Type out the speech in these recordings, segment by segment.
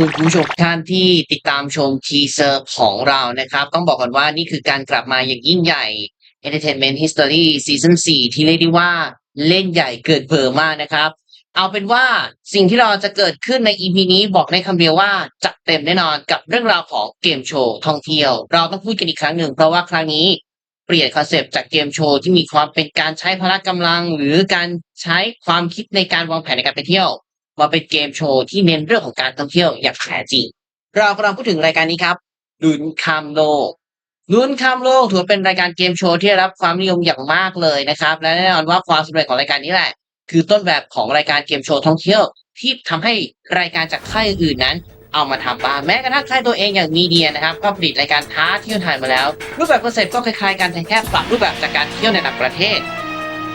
คุณผู้ชมท่านที่ติดตามชมทีเซอร์ของเรานะครับ ต้องบอกก่อนว่านี่คือการกลับมาอย่างยิ่งใหญ่ Entertainment History Season 4 ที่เรียกได้ว่าเล่นใหญ่เกิดเบอร์มากนะครับ เอาเป็นว่าสิ่งที่เราจะเกิดขึ้นใน EP นี้บอกในคำเดียวว่าจัดเต็มแน่นอนกับเรื่องราวของเกมโชว์ท่องเที่ยว เราต้องพูดกันอีกครั้งหนึ่งเพราะว่าครั้งนี้เปลี่ยนคอนเซปต์จากเกมโชว์ที่มีความเป็นการใช้พละกำลัง หรือการใช้ความคิดในการวางแผนในการไปเที่ยว มาเป็นเกมโชว์ที่เน้นเรื่องของการท่องเที่ยวอย่างแท้จริง เรากำลังพูดถึงรายการนี้ครับลุ้นข้ามโลกลุ้นข้ามโลกถือเป็นรายการเกมโชว์ที่ได้รับความนิยมอย่างมากเลยนะครับ และแน่นอนว่าความสำเร็จของรายการนี้แหละ คือต้นแบบของรายการเกมโชว์ท่องเที่ยว ที่ทำให้รายการจากค่ายอื่นๆนั้น เอามาทำบ้างแม้กระทั่งค่ายตัวเองอย่างมีเดียนะครับก็ผลิตรายการท้าเที่ยวไทยมาแล้ว รูปแบบคอนเซ็ปต์ก็คล้ายๆกันแต่แค่ปรับรูปแบบจากการเที่ยวในต่างประเทศ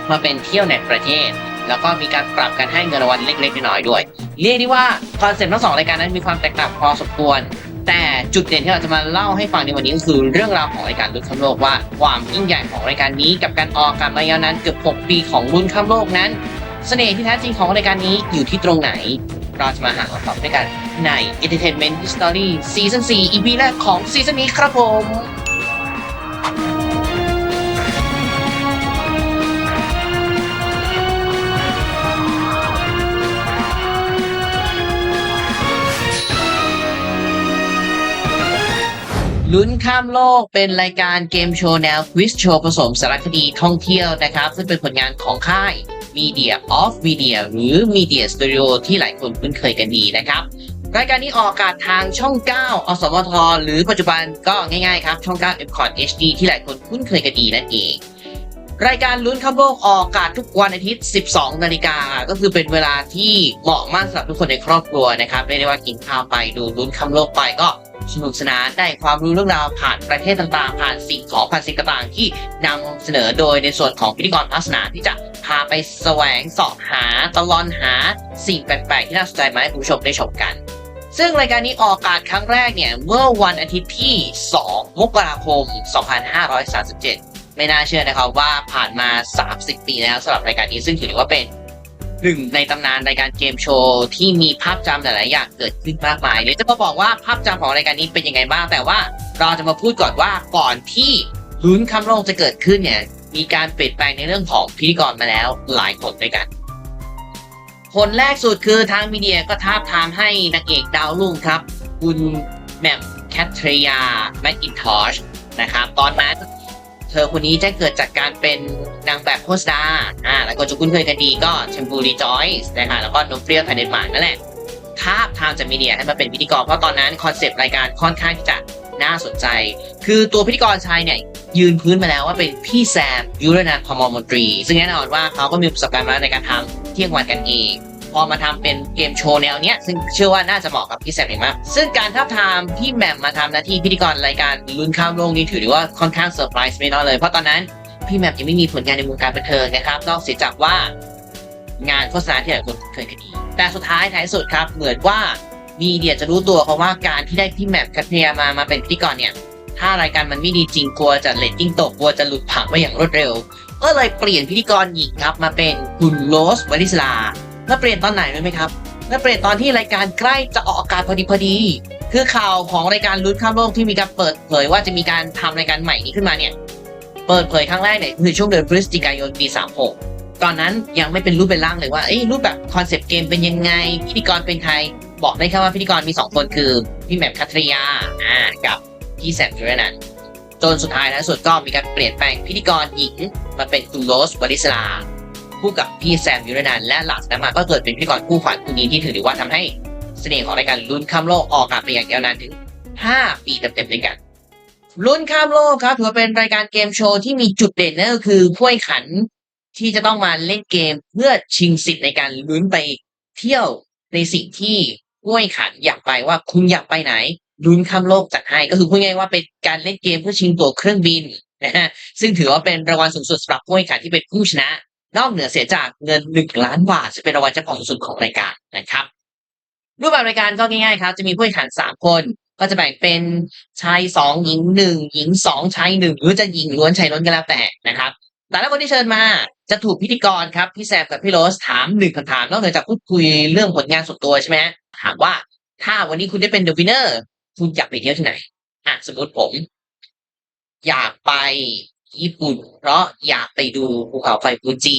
มาเป็นเที่ยวในประเทศ แล้วก็มีการปรับกันให้เงินรางวัลเล็กๆน้อยๆด้วย เรียกได้ว่าคอนเซ็ปต์ทั้งสองรายการนั้นมีความแตกต่างพอสมควร แต่จุดเด่นที่เราจะมาเล่าให้ฟังในวันนี้ก็คือเรื่องราวของรายการลุ้นข้ามโลกว่า ความยิ่งใหญ่ของรายการนี้กับการออกอากาศมายาวนานเกือบ 6 ปีของลุ้นข้ามโลกนั้น เสน่ห์ที่แท้จริงของรายการนี้อยู่ที่ตรงไหน เราจะมาหาคำตอบด้วยกันใน Entertainment History Season 4 EP แรกของซีซั่นนี้ครับผม ลุ้นข้ามโลกเป็นรายการเกมโชว์แนววิสโชว์ผสมสารคดีท่องเที่ยวนะครับ ซึ่งเป็นผลงานของค่าย Media of Media หรือ Media Studio ที่หลายคนคุ้นเคยกันดีนะครับ รายการนี้ออกอากาศทางช่อง 9 อสมท หรือปัจจุบันก็ง่ายๆครับ ช่อง 9 m c o t HD ที่หลายคนคุ้นเคยกันดีนั่นเอง รายการลุ้นข้ามโลกออกอากาศทุกวันอาทิตย์ 12 นาฬิกา ก็คือเป็นเวลาที่เหมาะมากสำหรับทุกคนในครอบครัวนะครับเรียกได้ว่ากินข้าวไปดูลุ้นข้ามโลกไปก็สนุกสนานได้ความรู้เรื่องราวผ่านประเทศต่างๆ ผ่านสิ่งของผ่านสิ่งต่างๆที่นำเสนอโดยในส่วนของพิธีกรภาคสนาที่จะพาไปแสวงสอบหาตลอนหาสิ่งแปลกๆ ที่น่าสนใจมาให้ผู้ชมได้ชมกัน ซึ่งรายการนี้ออกอากาศครั้งแรกเนี่ยเมื่อวันอาทิตย์ที่ 2 มกราคม 2537 ไม่น่าเชื่อนะครับว่าผ่านมา 30 ปีแล้วสำหรับรายการนี้ซึ่งถือว่าเป็นหนึ่งในตำนานรายการเกมโชว์ที่มีภาพจำหลาย ๆ อย่างเกิดขึ้นมากมายเดี๋ยวจะมาบอกว่าภาพจำของรายการนี้เป็นยังไงบ้าง แต่ว่าเราจะมาพูดก่อนว่าก่อนที่ลุ้นคำโลกจะเกิดขึ้นเนี่ยมีการเปลี่ยนแปลงในเรื่องของพิธีกรมาแล้วหลายคนด้วยกัน คนแรกสุดคือทางมีเดียก็ท้าทามให้นางเอกดาวรุ่งครับ คุณแมมแคทเทรียแมคอินทอชนะครับตอนนั้น เธอคนนี้จะเกิดจากการเป็นนางแบบโฆษณาอ่าแล้วก็จะคุ้นเคยกันดีก็แชมพูรีจอยส์นะคะแล้วก็นมเปรี้ยวไทยเดนมาร์กนั่นแหละท้าทามจามีเดียให้มาเป็นพิธีกรเพราะตอนนั้นคอนเซปต์รายการค่อนข้างที่จะน่าสนใจ คือตัวพิธีกรชายเนี่ยยืนพื้นมาแล้วว่าเป็นพี่แซมยุรนันพมรมนตรี ซึ่งแน่นอนว่าเขาก็มีประสบการณ์มาแล้วในการทำเที่ยงวันกันเอง พอมาทำเป็นเกมโชว์แนวเนี้ยซึ่งเชื่อว่าน่าจะเหมาะกับพี่แซมเองมากซึ่งการทับทามพี่แหม่มมาทำหน้าที่พิธีกรรายการลุ้นข้ามโลกนี่ถือว่าค่อนข้างเซอร์ไพรส์ไม่น้อยเลยเพราะตอนนั้นพี่แหม่มยังไม่มีผลงานในวงการบันเทิงนะครับนอกเสียจากว่างานโฆษณาที่หลายคนเคยกันดี แต่สุดท้ายท้ายสุดครับ เหมือนว่ามีเดียจะรู้ตัวเพราะว่าการที่ได้พี่แหม่มคัทเทียมามาเป็นพิธีกรเนี่ย ถ้ารายการมันไม่ดีจริงกลัวจะเลตติ้งตกกลัวจะหลุดผังไปอย่างรวดเร็ว ก็เลยเปลี่ยนพิธีกรหญิงครับมาเป็นคุณโรสวลิสลา แล้วเปลี่ยนตอนไหนรู้ไหมครับและเปลี่ยนตอนที่รายการใกล้จะออกอากาศพอดีพอดี คือข่าวของรายการลุ้นข้ามโลกที่มีการเปิดเผยว่าจะมีการทำรายการใหม่นี้ขึ้นมาเนี่ยเปิดเผยครั้งแรกเนี่ยคือช่วงเดือนพฤศจิกายนปี 36 ตอนนั้นยังไม่เป็นรูปเป็นร่างเลยว่าเอ้ยรูปแบบคอนเซปต์เกมเป็นยังไงพิธีกรเป็นใครบอกได้แค่ว่าพิธีกรมี 2 คนคือพี่แหม่มคัทริยาอ่ากับพี่แซมจูเรนันจนสุดท้ายท้ายสุดก็มีการเปลี่ยนแปลงพิธีกรหญิงมาเป็นคุณโรสวลิสลา คู่กับพี่แซมยูรนันและหลังจากนั้นมาก็เกิดเป็นพิธีกรคู่ขวัญคู่นี้ที่ถือได้ว่าทำให้เสน่ห์ของรายการลุ้นข้ามโลกออกอากาศไปอย่างยาวนานถึง 5 ปีเต็มๆด้วยกันลุ้นข้ามโลกครับถือว่าเป็นรายการเกมโชว์ที่มีจุดเด่นนั่นก็คือถ้วยขันที่จะต้องมาเล่นเกมเพื่อชิงสิทธิ์ในการลุ้นไปเที่ยวในสิ่งที่ถ้วยขันอยากไปว่าคุณอยากไปไหนลุ้นข้ามโลกจัดให้ก็คือพูดง่ายว่าเป็นการเล่นเกมเพื่อชิงตั๋วเครื่องบินนะฮะซึ่งถือว่าเป็นรางวัลสูงสุดสำหรับผู้แข่งขันที่เป็นผู้ชนะ นอกเหนือเสียจากเงินหนึ่งล้านบาทซึ่งเป็นรางวัลเจ้าของสุดของรายการนะครับ รูปแบบรายการก็ง่ายๆครับ จะมีผู้แข่งขันสามคน ก็จะแบ่งเป็นชายสองหญิงหนึ่งหญิงสองชายหนึ่งหรือจะหญิงล้วนชายล้วนก็แล้วแต่นะครับแต่ละคนที่เชิญมาจะถูกพิธีกรครับพี่แซมกับพี่โรสถามหนึ่งคำถามนอกเหนือจากพูดคุยเรื่องผลงานส่วนตัวใช่ไหมถามว่าถ้าวันนี้คุณได้เป็น The Winner คุณอยากไปเที่ยวที่ไหนอะสมมติผม อยากไป ญี่ปุ่น เพราะอยากไปดูภูเขาไฟฟูจิ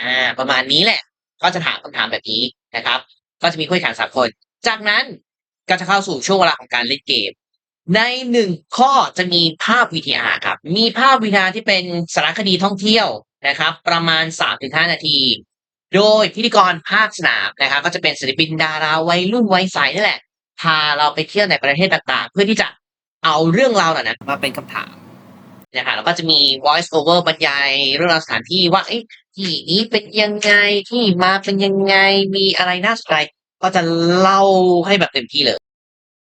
อ่า ประมาณนี้แหละ ก็จะถามคำถามแบบนี้นะครับ ก็จะมีผู้แข่งขันสามคน จากนั้นก็จะเข้าสู่ช่วงเวลาของการเล่นเกม ในหนึ่งข้อจะมีภาพวิดีอาร์ครับ มีภาพวิดีอาร์ที่เป็นสารคดีท่องเที่ยวนะครับ ประมาณ 3-5 นาที โดยพิธีกรภาคสนามนะครับ ก็จะเป็นศิลปินดาราวัยรุ่นวัยใสนี่แหละพาเราไปเที่ยวในประเทศต่างๆ เพื่อที่จะเอาเรื่องราวเหล่านั้นมาเป็นคำถาม นะครับแล้วก็จะมี voice over บรรยายเรื่องราวสถานที่ว่าที่นี้เป็นยังไงที่มาเป็นยังไงมีอะไรน่าสนใจก็จะเล่าให้แบบเต็มที่เลย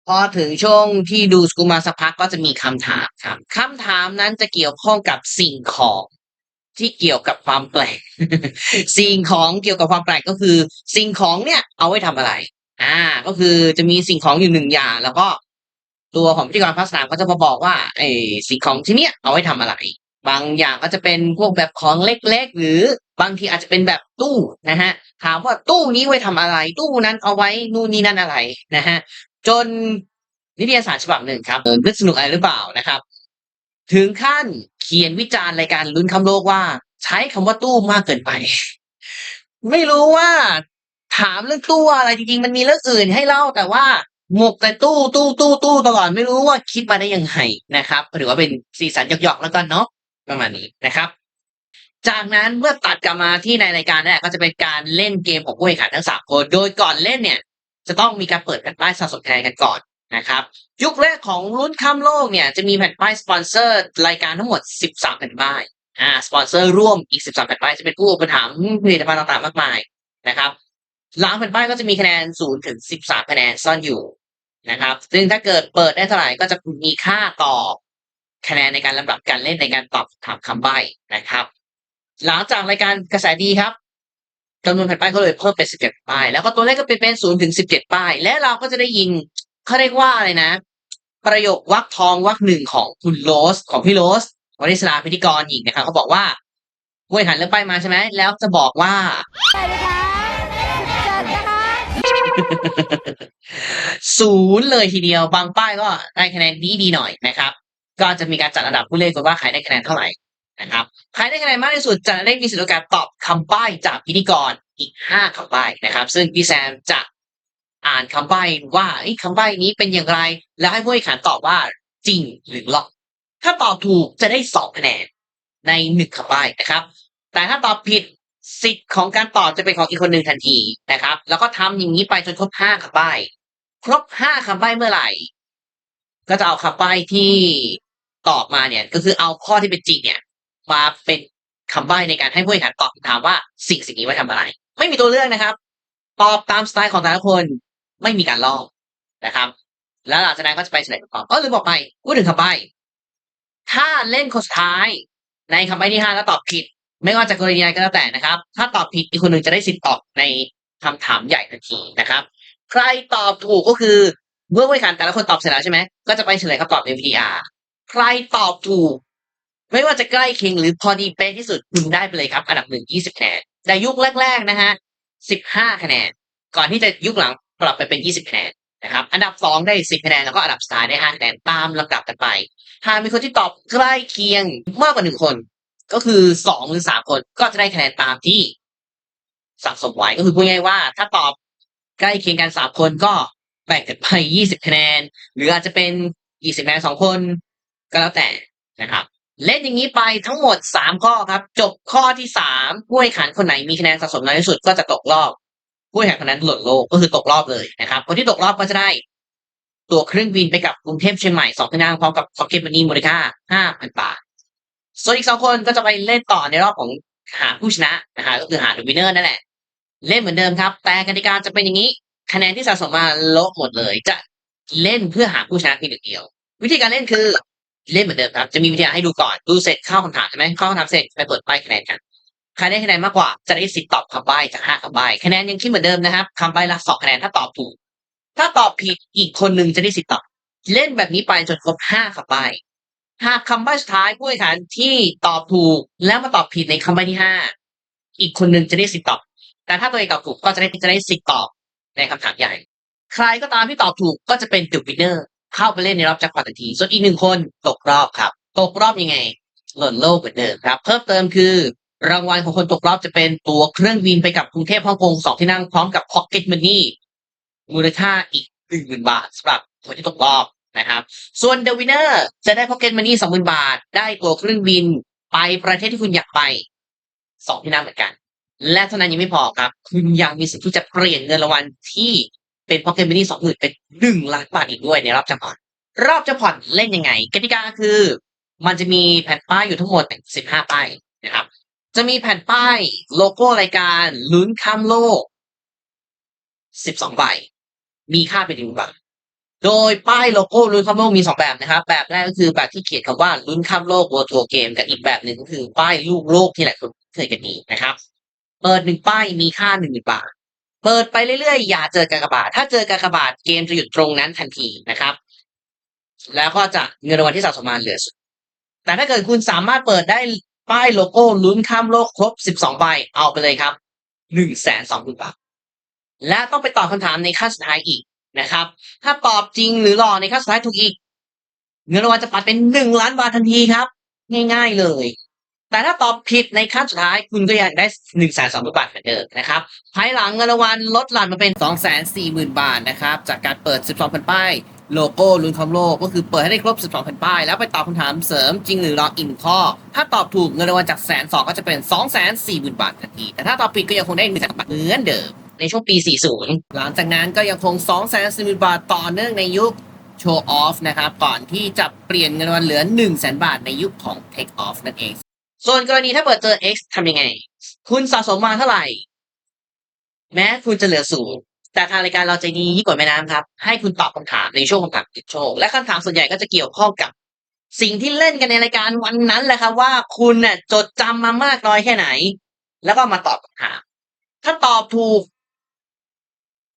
พอถึงช่วงที่ดูสกูมาสักพักก็จะมีคำถามครับคำถามนั้นจะเกี่ยวข้องกับสิ่งของที่เกี่ยวกับความแปลก สิ่งของเกี่ยวกับความแปลกก็คือ สิ่งของเนี่ยเอาไว้ทำอะไร อ่า ก็คือจะมีสิ่งของอยู่หนึ่งอย่าง แล้วก็ ตัวของพิธีกรภาคสนามก็จะมาบอกว่าไอ้สิ่งของที่เนี้ยเอาไว้ทำอะไร บางอย่างก็จะเป็นพวกแบบของเล็กๆ หรือบางทีอาจจะเป็นแบบตู้นะฮะถามว่าตู้นี้ไว้ทำอะไร ตู้นั้นเอาไว้นู่นนี่นั่นอะไรนะฮะจนนิตยสารฉบับหนึ่งครับเออนึกสนุกอะไรหรือเปล่านะครับ ถึงขั้นเขียนวิจารณ์รายการลุ้นคำโลกว่า ใช้คำว่าตู้มากเกินไป ไม่รู้ว่าถามเรื่องตู้อะไรจริงๆ มันมีเรื่องอื่นให้เล่าแต่ว่า หมกแต่ตู้ตู้ตู้ตู้ตลอดไม่รู้ว่าคิดมาได้ยังไงนะครับหรือว่าเป็นสีสันหยอกๆแล้วกันเนาะประมาณนี้นะครับ จากนั้นเมื่อตัดกลับมาที่ในรายการเนี่ยก็จะเป็นการเล่นเกมของผู้แข่งขันทั้งสามคน โดยก่อนเล่นเนี่ย จะต้องมีการเปิดแผ่นป้ายสะสมคะแนนกันก่อนนะครับ ยุคแรกของรุ่นข้ามโลกเนี่ยจะมีแผ่นป้ายสปอนเซอร์รายการทั้งหมด 13 แผ่นป้ายอ่าสปอนเซอร์ร่วมอีก 13 แผ่นป้ายจะเป็นผู้อุปถัมภ์ผลิตภัณฑ์ต่างๆมากมายนะครับ หลังแผ่นป้ายก็จะมีคะแนน0ถึง13คะแนนซ่อนอยู่นะครับ ซึ่งถ้าเกิดเปิดได้เท่าไหร่ก็จะมีค่าต่อคะแนนในการลำดับการเล่นในการตอบถามคำใบ้นะครับ หลังจากรายการกระแสดีครับจำนวนแผ่นป้ายก็เลยเพิ่มเป็น17ป้าย แล้วก็ตัวเลขก็เป็นเป็น0ถึง17ป้าย และเราก็จะได้ยินเขาเรียกว่าอะไรนะ ประโยควักทองวักหนึ่งของคุณโรสของพี่โรสวริศราพิธีกรหญิงนะครับเขาบอกว่าผู้แข่งขันเลือกป้ายมาใช่ไหมแล้วจะบอกว่าสวัสดีค่ะ ศูนย์เลยทีเดียว บางป้ายก็ได้คะแนนดีดีหน่อยนะครับ ก็จะมีการจัดอันดับผู้เล่นกันว่าใครได้คะแนนเท่าไหร่นะครับใครได้คะแนนมากที่สุดจะได้มีสิทธิ์ในการตอบคำใบ้จากพิธีกรอีกห้าคำใบ้นะครับ ซึ่งพี่แซมจะอ่านคำใบ้ว่าเอ้คำใบ้นี้เป็นอย่างไร แล้วให้ผู้แข่งขันตอบว่าจริงหรือหลอก ถ้าตอบถูกจะได้สองคะแนนในหนึ่งคำใบ้นะครับ แต่ถ้าตอบผิด สิทธิ์ของการตอบจะเป็นของอีกคนหนึ่งทันทีนะครับ แล้วก็ทำอย่างนี้ไปจนครบห้าคำใบ้ครบห้าคำใบ้เมื่อไหร่ ก็จะเอาคำใบ้ที่ตอบมาเนี่ย ก็คือเอาข้อที่เป็นจริงเนี่ย มาเป็นคำใบ้ในการให้ผู้แข่งขันตอบคำถามว่าสิ่งสิ่งนี้ไว้ทำอะไร ไม่มีตัวเลือกนะครับ ตอบตามสไตล์ของแต่ละคนไม่มีการลอกนะครับ แล้วหลังจากนั้นก็จะไปเฉลยคำตอบก็ลืมบอกไปพูดถึงคำใบ้ถ้าเล่นคนสุดท้ายในคำใบ้ที่ห้าแล้วตอบผิด ไม่ว่าจะกรณีใดก็แล้วแต่นะครับ ถ้าตอบผิดอีกคนหนึ่งจะได้สิทธิ์ตอบในคำถามใหญ่ทันทีนะครับ ใครตอบถูกก็คือเมื่อผู้แข่งแต่ละคนตอบเสร็จแล้วใช่ไหมก็จะไปเฉลยคำตอบใน VTR ใครตอบถูก ไม่ว่าจะใกล้เคียงหรือพอดีเป๊ะที่สุดคุณได้ไปเลยครับ อันดับหนึ่งยี่สิบคะแนนแต่ยุคแรก ๆนะฮะสิบห้าคะแนน ก่อนที่จะยุคหลังปรับไปเป็นยี่สิบคะแนนนะครับ อันดับสองได้สิบคะแนนแล้วก็อันดับสุดท้ายได้ห้าคะแนนตามลำดับกันไปหากมีคนที่ตอบใกล้เคียงมากกว่าหนึ่งคน ก็คือสองหรือสามคนก็จะได้คะแนนตามที่สะสมไว้ก็คือพูดง่ายว่า ถ้าตอบใกล้เคียงกันสามคนก็แบ่งกันไปยี่สิบคะแนน หรืออาจจะเป็นยี่สิบคะแนนสองคนก็แล้วแต่นะครับ เล่นอย่างนี้ไปทั้งหมดสามข้อครับ จบข้อที่สามผู้แข่งขันคนไหนมีคะแนนสะสมน้อยที่สุดก็จะตกรอบผู้แข่งขันคนนั้นหล่นโลกก็คือตกรอบเลยนะครับ คนที่ตกรอบก็จะได้ตัวเครื่องบินไปกับกรุงเทพเชียงใหม่สองที่นั่งพร้อมกับพ็อกเก็ตมันนี่มูลค่าห้าพันบาท ส่วนอีกสองคนก็จะไปเล่นต่อในรอบของหาผู้ชนะนะฮะก็คือหาดูวินเนอร์นั่นแหละ เล่นเหมือนเดิมครับ แต่กติกาจะเป็นอย่างนี้ คะแนนที่สะสมมาลบหมดเลย จะเล่นเพื่อหาผู้ชนะเพียงหนึ่งเดียว วิธีการเล่นคือเล่นเหมือนเดิมครับ จะมีวิธีการให้ดูก่อน ดูเสร็จเข้าคำถามใช่ไหมเข้าคำถามเสร็จไปเปิดป้ายคะแนนกันใครได้คะแนนมากกว่าจะได้สิทธิ์ตอบคำใบ้จากห้าคำใบ้คะแนนยังคิดเหมือนเดิมนะครับคำใบ้ละสองคะแนนถ้าตอบถูก ถ้าตอบผิดอีกคนหนึ่งจะได้สิทธิ์ตอบ เล่นแบบนี้ไปจนครบห้าคำใบ้ หากคำใบ้สุดท้ายผู้แข่งขันที่ตอบถูกแล้วมาตอบผิดในคำใบ้ที่ห้าอีกคนหนึ่งจะได้สิทธิ์ตอบ แต่ถ้าตัวเองตอบถูกก็จะได้จะได้สิทธิ์ตอบในคำถามใหญ่ ใครก็ตามที่ตอบถูกก็จะเป็น The Winner เข้าไปเล่นในรอบแจ็คพอตทันที ส่วนอีกหนึ่งคนตกรอบครับ ตกรอบยังไง หล่นโลกเหมือนเดิมครับ เพิ่มเติมคือ รางวัลของคนตกรอบจะเป็นตัวเครื่องบินไปกับกรุงเทพฮ่องกงสองที่นั่งพร้อมกับ Pocket Money มูลค่าอีกหนึ่งหมื่นบาทสำหรับคนที่ตกรอบ นะครับ ส่วน The Winner จะได้ Pocket Money สองหมื่นบาท ได้ตั๋วเครื่องบินไปประเทศที่คุณอยากไปสองที่นั่งเหมือนกัน และเท่านั้นยังไม่พอครับ คุณยังมีสิทธิ์ที่จะเปลี่ยนเงินรางวัลที่เป็น Pocket Money สองหมื่นเป็นหนึ่งล้านบาทอีกด้วยในรอบจังพอตรอบจังพอตเล่นยังไงกติกาคือ มันจะมีแผ่นป้ายอยู่ทั้งหมดสิบห้าป้ายนะครับ จะมีแผ่นป้ายโลโก้รายการลุ้นข้ามโลกสิบสองใบมีค่าเป็นหนึ่งบาท โดยป้ายโลโก้ลุ้นข้ามโลกมีสองแบบนะครับ แบบแรกก็คือแบบที่เขียนคำว่าลุ้นข้ามโลก World Tour Game กับอีกแบบหนึ่งก็คือป้ายลูกโลกที่หลายคนเคยกันดีนะครับ เปิดหนึ่งป้ายมีค่าหนึ่งบาท เปิดไปเรื่อยๆ อย่าเจอกากบาท ถ้าเจอกากบาทเกมจะหยุดตรงนั้นทันทีนะครับ แล้วก็จะเงินรางวัลที่สะสมมาเหลือสุดแต่ถ้าเกิดคุณสามารถเปิดได้ป้ายโลโก้ลุ้นข้ามโลกครบ 12 ใบเอาไปเลยครับ1 2 0 0 0 0บาทและต้องไปตอบคำถามในขั้นสุดท้ายอีก นะครับ ถ้าตอบจริงหรือหลอกในขั้นสุดท้ายถูกอีก เงินรางวัลจะปัดเป็น1ล้านบาททันทีครับ ง่ายๆเลย แต่ถ้าตอบผิดในขั้นสุดท้ายคุณก็ยังได้1นึ่งแสนสองหมื่นบาทเหมือนเดิมนะครับภายหลังเงินรางวัลลดหลั่นมาเป็น2 4 0 0 0 0บาทนะครับ จากการเปิด12แผ่นป้ายโลโก้ลุ้นคำโลกก็คือเปิดให้ได้ครบ 12แผ่นป้าย แล้วไปตอบคำถามเสริมจริงหรือหลอกอีกหนึ่งข้อ ถ้าตอบถูกเงินรางวัลจากแสนสองก็จะเป็น2 4 0 0 0 0บาททันที แต่ถ้าตอบผิดก็ยังคงได้1แสนบาทเหมือนเดิม ในช่วงปี 40 หลังจากนั้นก็ยังคง2 4 0 0 0 0บาทต่อเนื่องในยุคโชว์ออฟนะครับก่อนที่จะเปลี่ยนเงินวัลเหลือ1 0 0 0 0 0 บาทในยุคของ Take Off นั่นเอง ส่วนกรณีถ้าเปิดเจอ X ทำยังไง คุณสะสมมาเท่าไหร่ แม้คุณจะเหลือศูนย์แต่ทางรายการเราใจดียิ่งกว่าแม่น้ำครับ ให้คุณตอบคำถามในช่วงคำถามติดโชค และคำถามส่วนใหญ่ก็จะเกี่ยวข้องกับ สิ่งที่เล่นกันในรายการวันนั้นแหละครับว่าคุณน่ะจดจำมามากน้อยแค่ไหน แล้วก็มาตอบคำถาม ถ้าตอบถูก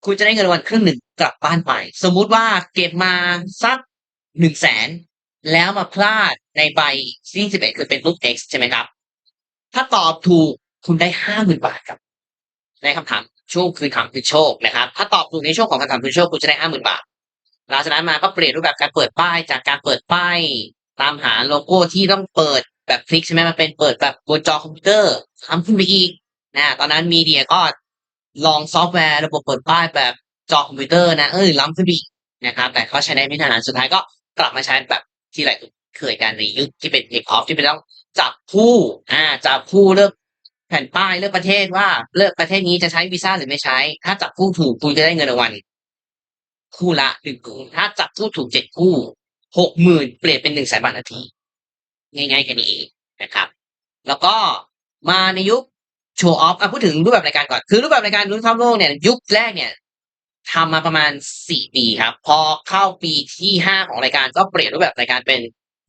คุณจะได้เงินวัลครึ่งหนึ่งกลับบ้านไป สมมุติว่าเก็บมาสักหนึ่งแสนแล้วมาพลาดในใบที่สิบเอ็ดคือเป็นรูป X ใช่ไหมครับ ถ้าตอบถูกคุณได้ห้าหมื่นบาทครับ ในคำถามโช่วงคือคำคือโชคนะครับ ถ้าตอบถูกในช่วงของคำถามคือโชคคุณจะได้ห้าหมื่นบาทหลังจากนั้นมาก็เปลี่ยนรูปแบบการเปิดป้ายจากการเปิดป้ายตามหาโลโก้ที่ต้องเปิดแบบคลิกใช่ไหมมันเป็นเปิดแบบบนจอคอมพิวเตอร์ทำขึ้นไปอีกนะตอนนั้นมีเดียก็ ลองซอฟต์แวร์ระบบเปิดป้ายแบบจอคอมพิวเตอร์นะเออล้ำขึ้นไปอีกนะครับ แต่เขาใช้ได้ไม่นานสุดท้ายก็กลับมาใช้แบบที่หลายคนเคยกันในยุคที่เป็นเทคออฟที่เป็นต้องจับคู่อ่าจับคู่เลือกแผ่นป้ายเลือกประเทศว่าเลือกประเทศนี้จะใช้วีซ่าหรือไม่ใช้ ถ้าจับคู่ถูกคุณจะได้เงินรางวัลคู่ละหนึ่งคู่ถ้าจับคู่ถูกเจ็ดคู่หกหมื่นเปลี่ยนเป็นหนึ่งแสนบาทนาที ง่ายๆกันนี้เองนะครับ แล้วก็มาในยุค โชว์ออฟอะพูดถึงรูปแบบรายการก่อน คือรูปแบบรายการลุ้นข้ามโลกเนี่ยยุคแรกเนี่ยทำมาประมาณสี่ปีครับ พอเข้าปีที่ห้าของรายการก็เปลี่ยนรูปแบบรายการเป็น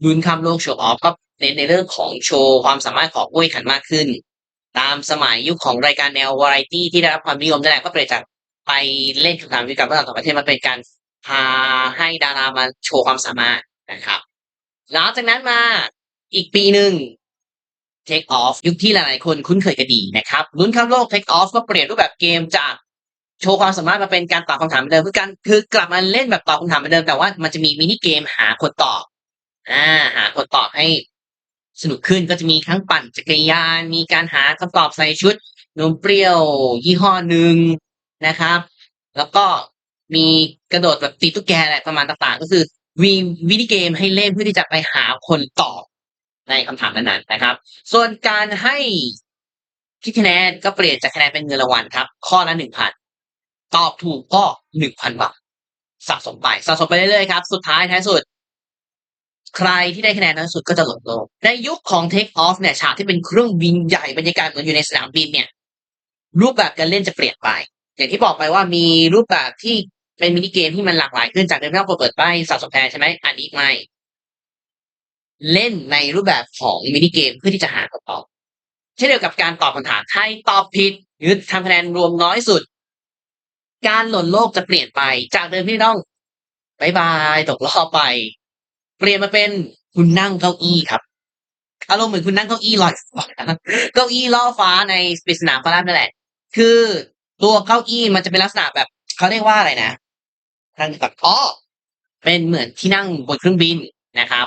ลุ้นข้ามโลกโชว์ออฟก็เน้นในเรื่องของโชว์ความสามารถของผู้แข่งขันมากขึ้น ตามสมัยยุคของรายการแนววาไรตี้ที่ได้รับความนิยมนั่นแหละก็เปลี่ยนจากไปเล่นคำถามวิจารณ์ต่างประเทศมาเป็นการพาให้ดารามาโชว์ความสามารถนะครับหลังจากนั้นมาอีกปีหนึ่ง Take Off ยุคที่หลายๆ คนคุ้นเคยกันดีนะครับลุ้นข้ามโลก Take Off ก็เปลี่ยนรูปแบบเกมจากโชว์ความสามารถมาเป็นการตอบคำถามเหมือนเดิมคือการคือกลับมาเล่นแบบตอบคำถามเหมือนเดิมแต่ว่ามันจะมีมินิเกมหาคนตอบอ่าหาคนตอบให้สนุกขึ้นก็จะมีทั้งปั่นจักรยาน มีการหาคำตอบใส่ชุดนมเปรี้ยว ยี่ห้อหนึ่งนะครับ แล้วก็มีกระโดดแบบตีตุ๊กแกอะไรประมาณต่างๆ ก็คือมีวิดีเกมให้เล่นเพื่อที่จะไปหาคนตอบ ในคำถามนั้นๆนะครับ ส่วนการให้คิดคะแนนก็เปลี่ยนจากคะแนนเป็นเงินรางวัลครับ ข้อละหนึ่งพันตอบถูกก็หนึ่งพันบาทสะสมไปสะสมไปเรื่อยๆครับ สุดท้ายท้ายสุด ใครที่ได้คะแนนน้อยสุดก็จะหล่นลง ในยุคของ Take Off เนี่ยฉากที่เป็นเครื่องบินใหญ่บรรยากาศเหมือนอยู่ในสนามบินเนี่ย รูปแบบการเล่นจะเปลี่ยนไป อย่างที่บอกไปว่ามีรูปแบบที่เป็นมินิเกมที่มันหลากหลายขึ้นจากเดิมที่เราเปิดป้ายสะสมแพรใช่ไหมอันนี้ไม่ เล่นในรูปแบบของมินิเกมเพื่อที่จะหาคำตอบ เช่นเดียวกับการตอบคำถามใครตอบผิดหรือทำคะแนนรวมน้อยสุด การหล่นโลกจะเปลี่ยนไปจากเดิมที่ต้องบายบายตกรอบไป เปลี่ยนมาเป็นคุณนั่งเก้าอี้ครับอารมณ์เหมือนคุณนั่งเก้าอี้ลอยฟ้าเก้าอี้ล่อฟ้าในปริศนาฟ้าแลบนั่นแหละ คือตัวเก้าอี้มันจะเป็นลักษณะแบบเขาเรียกว่าอะไรนะทั้งกับอ้อเป็นเหมือนที่นั่งบนเครื่องบินนะครับ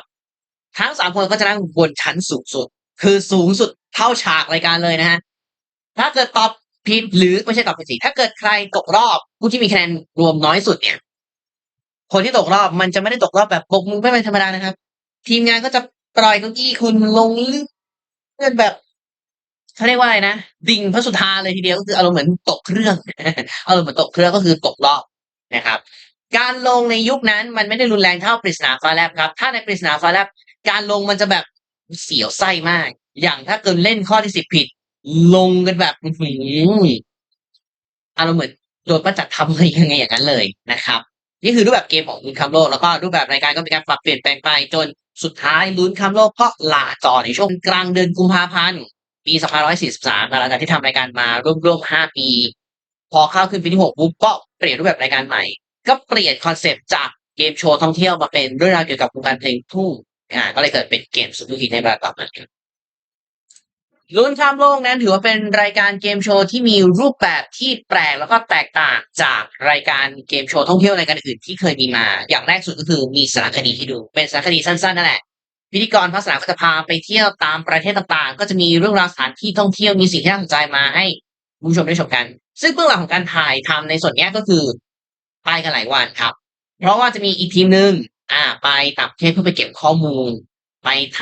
ทั้งสามคนก็จะนั่งบนชั้นสูงสุด คือสูงสุดเท่าฉากรายการเลยนะฮะถ้าเกิดตอบผิดหรือไม่ใช่ตอบผิดสิถ้าเกิดใครตกรอบผู้ที่มีคะแนนรวมน้อยสุดเนี่ย คนที่ตกรอบมันจะไม่ได้ตกรอบแบบปกมือไม่เป็นธรรมดานะครับ ทีมงานก็จะปล่อยเก้าอี้คุณลงเลื่อนแบบเขาเรียกว่าอะไรนะดิ่งพระสุธาเลยทีเดียวก็คืออารมณ์เหมือนตกเครื่องอารมณ์เหมือนตกเครื่องก็คือตกรอบนะครับ การลงในยุคนั้นมันไม่ได้รุนแรงเท่าปริศนาฟ้าแลบครับ ถ้าในปริศนาฟ้าแลบ การลงมันจะแบบเสียวไส้มาก อย่างถ้าเกิดเล่นข้อที่สิบผิด ลงกันแบบอือารมณ์เหมือนโดนประจักษ์ทำอะไรยังไงอย่างนั้นเลยนะครับ นี่คือรูปแบบเกมของลุ้นคำโลกแล้วก็รูปแบบรายการก็มีการปรับเปลี่ยนแปลงไปจนสุดท้ายลุ้นคำโลกก็ลาจอในช่วงกลางเดือนกุมภาพันธ์ปี2543หลังจากที่ทำรายการมาร่วมๆ5ปี พอเข้าขึ้นปีที่6ปุ๊บก็เปลี่ยนรูปแบบรายการใหม่ ก็เปลี่ยนคอนเซปต์จากเกมโชว์ท่องเที่ยวมาเป็นเรื่องราวเกี่ยวกับวงการเพลงทุ่ง อ่าก็เลยเกิดเป็นเกมสุดฮิตในแบบต่อมาครับลุ้นข้ามโลกนั้นถือว่าเป็นรายการเกมโชว์ที่มีรูปแบบที่แปลกแล้วก็แตกต่างจากรายการเกมโชว์ท่องเที่ยวรายการอื่นที่เคยมีมา อย่างแรกสุดก็คือมีสารคดีให้ดูเป็นสารคดีสั้นๆนั่นแหละพิธีกรภาคสนามก็จะพาไปเที่ยวตามประเทศต่างๆ ก็จะมีเรื่องราวสถานที่ท่องเที่ยวมีสิ่งที่น่าสนใจมาให้คุณผู้ชมได้ชมกัน ซึ่งเบื้องหลังของการถ่ายทำในส่วนนี้ก็คือไปกันหลายวันครับ เพราะว่าจะมีอีกทีมหนึ่ง อ่า ไปต่างประเทศเพื่อไปเก็บข้อมูล ไปท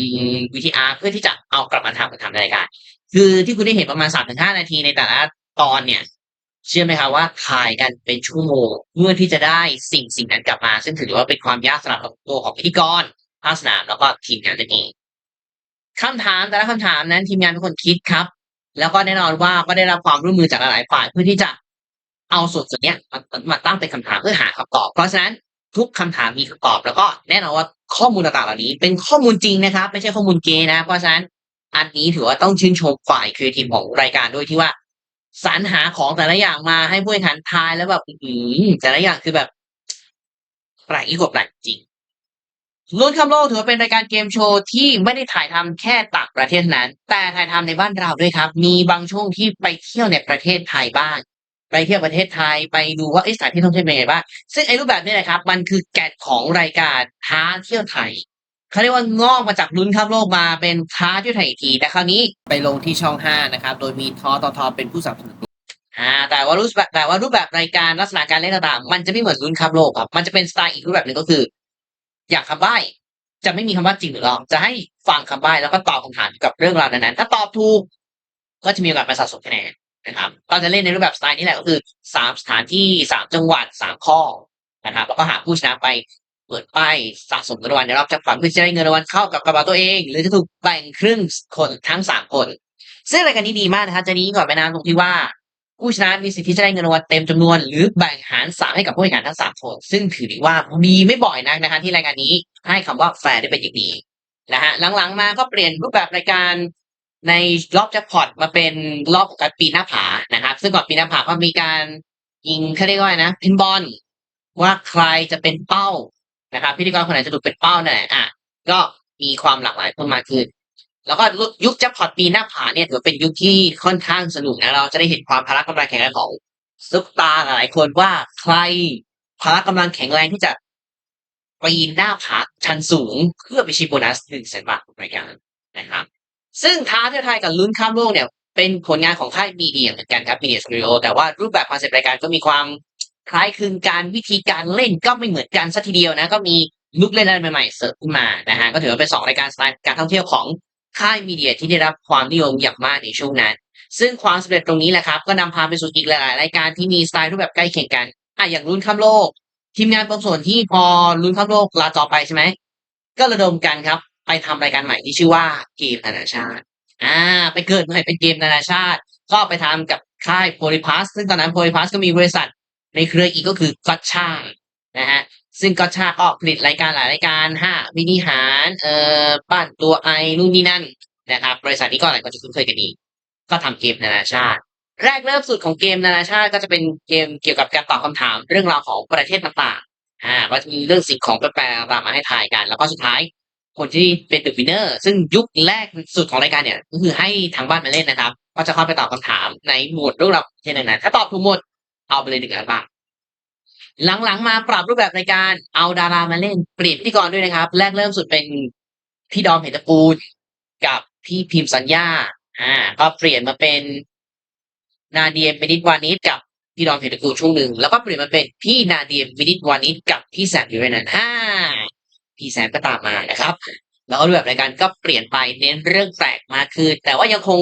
ำวิทีอาร์เพื่อที่จะเอากลับมาทำมาทำรายการ คือที่คุณได้เห็นประมาณสามถึงห้านาทีในแต่ละตอนเนี่ย เชื่อไหมครับว่าถ่ายกันเป็นชั่วโมงเพื่อที่จะได้สิ่งสิ่งนั้นกลับมา ซึ่งถือว่าเป็นความยากสำหรับตัวของพิธีกรภาคสนามแล้วก็ทีมงานนั่นเองคำถามแต่ละคำถามนั้นทีมงานเป็นคนคิดครับ แล้วก็แน่นอนว่าก็ได้รับความร่วมมือจากหลายฝ่ายเพื่อที่จะเอาส่วนส่วนเนี้ยมามาตั้งเป็นคำถามเพื่อหาคำตอบ เพราะฉะนั้น ทุกคำถามมีคำตอบ แล้วก็แน่นอนว่าข้อมูลต่างๆเหล่านี้ เป็นข้อมูลจริงนะครับ ไม่ใช่ข้อมูลเกนะ เพราะฉะนั้นอันนี้ถือว่าต้องชื่นชมฝ่ายครีเอทีฟของรายการด้วยที่ว่าสรรหาของแต่ละอย่างมาให้ผู้แข่งขันทายแล้วแบบอือแต่ละอย่างคือแบบแปลกยิ่กว่าแปลกจริงลุ้นคำโลกถือว่าเป็นรายการเกมโชว์ที่ไม่ได้ถ่ายทำแค่ต่างประเทศนั้น แต่ถ่ายทำในบ้านเราด้วยครับ มีบางช่วงที่ไปเที่ยวในประเทศไทยบ้าง ไปเที่ยวประเทศไทยไปดูว่าเอ๊ะสถานที่ท่องเที่ยวเป็นไงบ้างซึ่งไอ้รูปแบบนี้นะครับ มันคือแกนของรายการท้าเที่ยวไทยเขาเรียกว่างอกมาจากลุ้นข้ามโลกมาเป็นท้าเที่ยวไทยอีกที แต่คราวนี้ไปลงที่ช่อง 5 นะครับ โดยมีทอตทเป็นผู้สนับสนุนอ่าแต่ว่ารูปแบบแต่ว่ารูปแบบรายการลักษณะการเล่นต่างๆ มันจะไม่เหมือนลุ้นข้ามโลกครับ มันจะเป็นสไตล์อีกรูปแบบหนึ่งก็คือ อยากคำใบ้จะไม่มีคำว่าจริงหรือหลอกจะให้ฟังคำใบ้แล้วก็ตอบคำถามกับเรื่องราวนั้นๆถ้าตอบถูกก็จะมีโอกาสไปสะสมคะแนน นะครับเราจะเล่นในรูปแบบสไตล์นี้แหละก็คือสามสถานที่สามจังหวัดสามข้อนะครับแล้วก็หาผู้ชนะไปเปิดป้ายสะสมเงินรางวัลในรอบแจ็คพอตเพื่อจะได้เงินรางวัลเข้ากับกระเป๋าตัวเอง หรือจะถูกแบ่งครึ่งคนทั้งสามคน ซึ่งรายการนี้ดีมากนะครับจะนี้ก่อนไปน้ำตรงที่ว่า ผู้ชนะมีสิทธิ์ที่จะได้เงินรางวัลเต็มจำนวน หรือแบ่งหารสามให้กับผู้แข่งขันทั้งสามคนซึ่งถือได้ว่ามีไม่บ่อยนักนะคะที่รายการนี้ให้คำว่าแฟร์ได้เป็นอย่างดีนะฮะหลังๆมาก็เปลี่ยนรูปแบบรายการ ในรอบแจ็คพอตมาเป็นรอบของการปีนหน้าผานะครับ ซึ่งก่อนปีนหน้าผาก็มีการยิงเขาเรียกว่าอะไรนะพินบอลว่าใครจะเป็นเป้านะครับ พิธีกรคนไหนจะถูกเป็นเป้าเนี่ยอะก็มีความหลากหลายเพิ่มมากขึ้น แล้วก็ยุคแจ็คพอตปีหน้าผาเนี่ยถือเป็นยุคที่ค่อนข้างสนุกนะเราจะได้เห็นความพละกำลังแข็งแรงของซุปตาร์หลายคนว่าใครพละกำลังแข็งแรงที่จะปีนหน้าผาชั้นสูงเพื่อไปชิงโบนัสหนึ่งแสนบาทของรายการนะครับ ซึ่งท้าเที่ยวไทยกับลุ้นข้ามโลกเนี่ยเป็นผลงานของค่ายมีเดียเหมือนกันครับมีเดียสตูดิโอแต่ว่ารูปแบบคอนเซ็ปต์รายการก็มีความคล้ายคลึงการวิธีการเล่นก็ไม่เหมือนกันสัทีเดียวนะ ก็มีลุกเล่นอะไรใหม่ๆเสริมขึ้นมานะฮะก็ถือว่าเป็นสองรายการสไตล์การท่องเที่ยวของค่ายมีเดียที่ได้รับความนิยมอย่างมากในช่วงนั้น ซึ่งความสำเร็จตรงนี้แหละครับ ก็นำพาไปสู่อีกหลายๆรายการที่มีสไตล์รูปแบบใกล้เคียงกันอะอย่างลุ้นข้ามโลก ทีมงานบางส่วนที่พอลุ้นข้ามโลกลาจอไปใช่ไหมก็ระดมกันครับ ไปทำรายการใหม่ที่ชื่อว่าเกมนานาชาติ อ่า ไปเกิดใหม่เป็นเกมนานาชาติ ก็ไปทำกับค่ายโพลิพัสซึ่งตอนนั้นโพลิพัสก็มีบริษัท ในเครืออีกก็คือก็ชานะฮะซึ่งก็ชาก็ผลิตรายการหลายรายการห้าวินิหารเอ่อบ้านตัวไอนู่นนี่นั่นนะครับบริษัทนี้ก็หลายคนจะคุ้นเคยกันดีก็ทำเกมนานาชาติ แรกเริ่มสุดของเกมนานาชาติก็จะเป็นเกมเกี่ยวกับการตอบคำถามเรื่องราวของประเทศต่างๆอ่าก็จะมีเรื่องสิ่งของแปลกๆต่างๆมาให้ทายกัน แล้วก็สุดท้าย คนที่เป็นเดอะวินเนอร์ซึ่งยุคแรกสุดของรายการเนี่ยก็คือให้ทางบ้านมาเล่นนะครับ ก็จะเข้าไปตอบคำถามในหมวดเรื่องราวเช่นนั้นถ้าตอบถูกหมดเอาไปเลยหนึ่งอันบาทหลังๆมาปรับรูปแบบรายการเอาดารามาเล่นเปลี่ยนพิธีกรด้วยนะครับ แรกเริ่มสุดเป็นพี่ดอมเหตุกูลกับพี่พิมพ์สัญญาอ่า ก็เปลี่ยนมาเป็นนาเดียมวินิตวานิชกับพี่ดอมเหตุกูลช่วงหนึ่งแล้วก็เปลี่ยนมาเป็นพี่นาเดียมวินิตวานิชกับพี่แซมอยู่ในนั้นฮ่า พี่แซมก็ตามมานะครับแล้วก็รูปแบบรายการก็เปลี่ยนไปเน้นเรื่องแปลกมากขึ้นแต่ว่ายังคง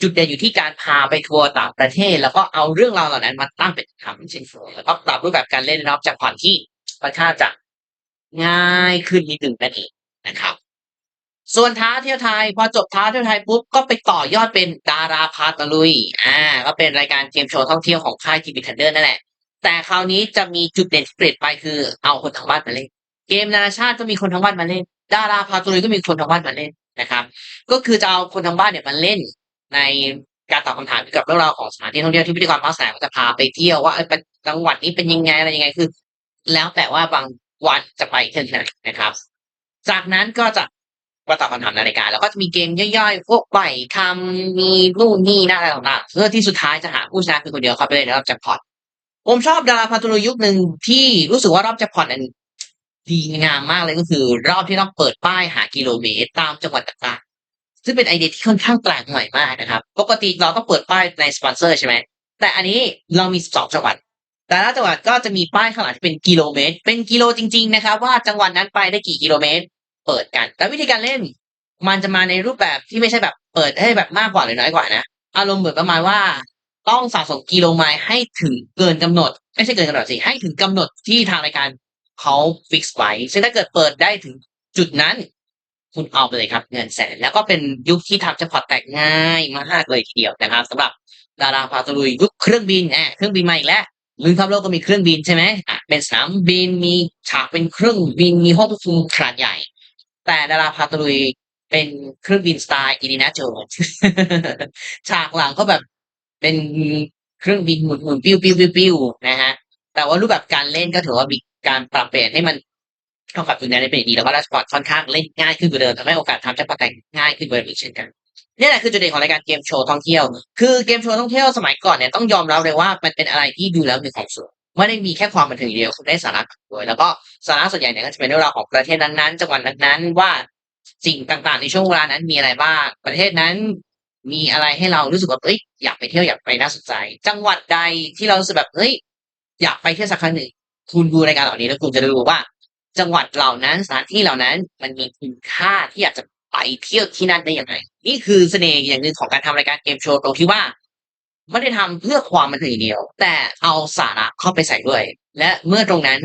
จุดเด่นอยู่ที่การพาไปทัวร์ต่างประเทศ แล้วก็เอาเรื่องราวเหล่านั้นมาตั้งเป็นคำเช่นเคยแล้วก็ปรับรูปแบบการเล่นนะครับจากผ่อนที่ค่อนข้างจะง่ายขึ้นนิดหนึ่งนั่นเองนะครับ ส่วนท้าเที่ยวไทย พอจบท้าเที่ยวไทยปุ๊บก็ไปต่อยอดเป็นดาราพาตะลุย อ่า ก็เป็นรายการเกมโชว์ท่องเที่ยวของค่ายทีวีทันเดอร์นั่นแหละแต่คราวนี้จะมีจุดเด่นเปลี่ยนไปคือเอาคนทั้งบ้านมาเล่น เกมนานาชาติก็มีคนทั้งบ้านมาเล่น ดาราพาตะลุยก็มีคนทั้งบ้านมาเล่นนะครับ ก็คือจะเอาคนทั้งบ้านเนี่ยมาเล่น ในการตอบคำถามเกี่ยวกับเรื่องราวของสถานที่ท่องเที่ยวที่พิธีกรภาคสนามจะพาไปเที่ยวว่าเอ้เป็นจังหวัดนี้เป็นยังไงอะไรยังไงคือ แล้วแต่ว่าบางวันจะไปเที่ยวที่ไหนนะครับ จากนั้นก็จะมาตอบคำถามในรายการแล้วก็จะมีเกมย่อยๆ พวกใบคำมีนู่นนี่นั่นอะไรต่างๆเพื่อที่สุดท้ายจะหาผู้ชนะคือคนเดียวเข้าไปเลยในรอบแจ็คพอตผมชอบดาราพาตุลยุคหนึ่งที่รู้สึกว่ารอบแจ็คพอตนั้น ดีงามมากเลยก็คือ รอบที่ต้องเปิดป้ายหากิโลเมตรตามจังหวัดต่างๆ ซึ่งเป็นไอเดียที่ค่อนข้างแปลกใหม่มากนะครับ ปกติเราต้องเปิดป้ายในสปอนเซอร์ใช่ไหม แต่อันนี้เรามีสองจังหวัด แต่ละจังหวัดก็จะมีป้ายข้างหลังที่เป็นกิโลเมตร เป็นกิโลจริง ๆ นะครับ ว่าจังหวัดนั้นไปได้กี่กิโลเมตร เปิดกัน แต่วิธีการเล่น มันจะมาในรูปแบบที่ไม่ใช่แบบเปิดให้แบบมากกว่าหรือน้อยกว่านะ อารมณ์เหมือนประมาณว่าต้องสะสมกิโลไมล์ให้ถึงเกินกำหนด ไม่ใช่เกินกำหนดสิให้ถึงกำหนดที่ทางรายการ เขาฟิกไว้ ซึ่งถ้าเกิดเปิดได้ถึงจุดนั้น คุณเอาไปเลยครับ เงินแสน แล้วก็เป็นยุคที่ทำจะพอตแตกง่ายมากเลยทีเดียวนะครับสำหรับดาราพาตลุยยุคเครื่องบินแอะเครื่องบินมาอีกแล้วลืมทับโลกก็มีเครื่องบินใช่ไหมอะเป็นสนามบินมีฉากเป็นเครื่องบินมีห้องประชุมขนาดใหญ่ แต่ดาราพาตลุยเป็นเครื่องบินสไตล์อินดินาโจนฉากหลังก็แบบเป็นเครื่องบินหมุนหมุนปิ้วปิ้วปิ้วปิ้วนะฮะแต่ว่ารูปแบบการเล่นก็ถือว่ามีก การปรับเปลี่ยนให้มันเข้ากับจุดนั้นได้เป็นอย่างดีแล้วก็รัสปอร์ตค่อนข้างเล่นง่ายขึ้นกว่าเดิมทำให้โอกาสทำแจ็คพอตแตกง่ายขึ้นกว่าเดิมอีกเช่นกันนี่แหละคือจุดเด่นของรายการเกมโชว์ท่องเที่ยว คือเกมโชว์ท่องเที่ยวสมัยก่อนเนี่ยต้องยอมรับเลยว่ามันเป็นอะไรที่ดูแล้วมีความสุขไม่ได้มีแค่ความบันเทิงอย่างเดียวคุณได้สาระด้วย แล้วก็สาระส่วนใหญ่เนี่ยก็จะเป็นเรื่องราวของประเทศนั้นๆจังหวัดนั้นๆว่าสิ่งต่างๆ ในช่วงเวลานั้นมีอะไรบ้างประเทศนั้นมีอะไรให้เรารู้สึกว่าเอ้ยอยากไปเที่ยวอยากไปน่าสนใจ จังหวัดใดที่เรารู้สึกแบบเฮ้ยอยากไปเที่ยวสักครั้งหนึ่ง คุณดูรายการเหล่านี้แล้วคุณจะรู้ว่า จังหวัดเหล่านั้นสถานที่เหล่านั้น มันมีคุณค่าที่อยากจะไปเที่ยวที่นั่นได้อยังไงนี่คือเสน่ห์อย่างหนึ่งของการทำรายการเกมโชว์ตรงที่ว่าไม่ได้ทำเพื่อความบันเทิงเดียว แต่เอาสาระเข้าไปใส่ด้วย และเมื่อตรงนั้น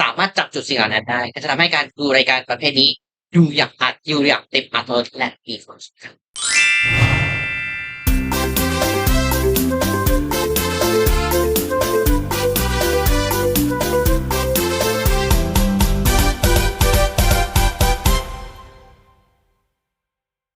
สามารถจับจุดสิ่งเหล่านั้นได้ก็จะทำให้การดูรายการประเภทนี้ ดูอย่างอัดดูอย่างเต็มอัตรสและมีความสุขครับ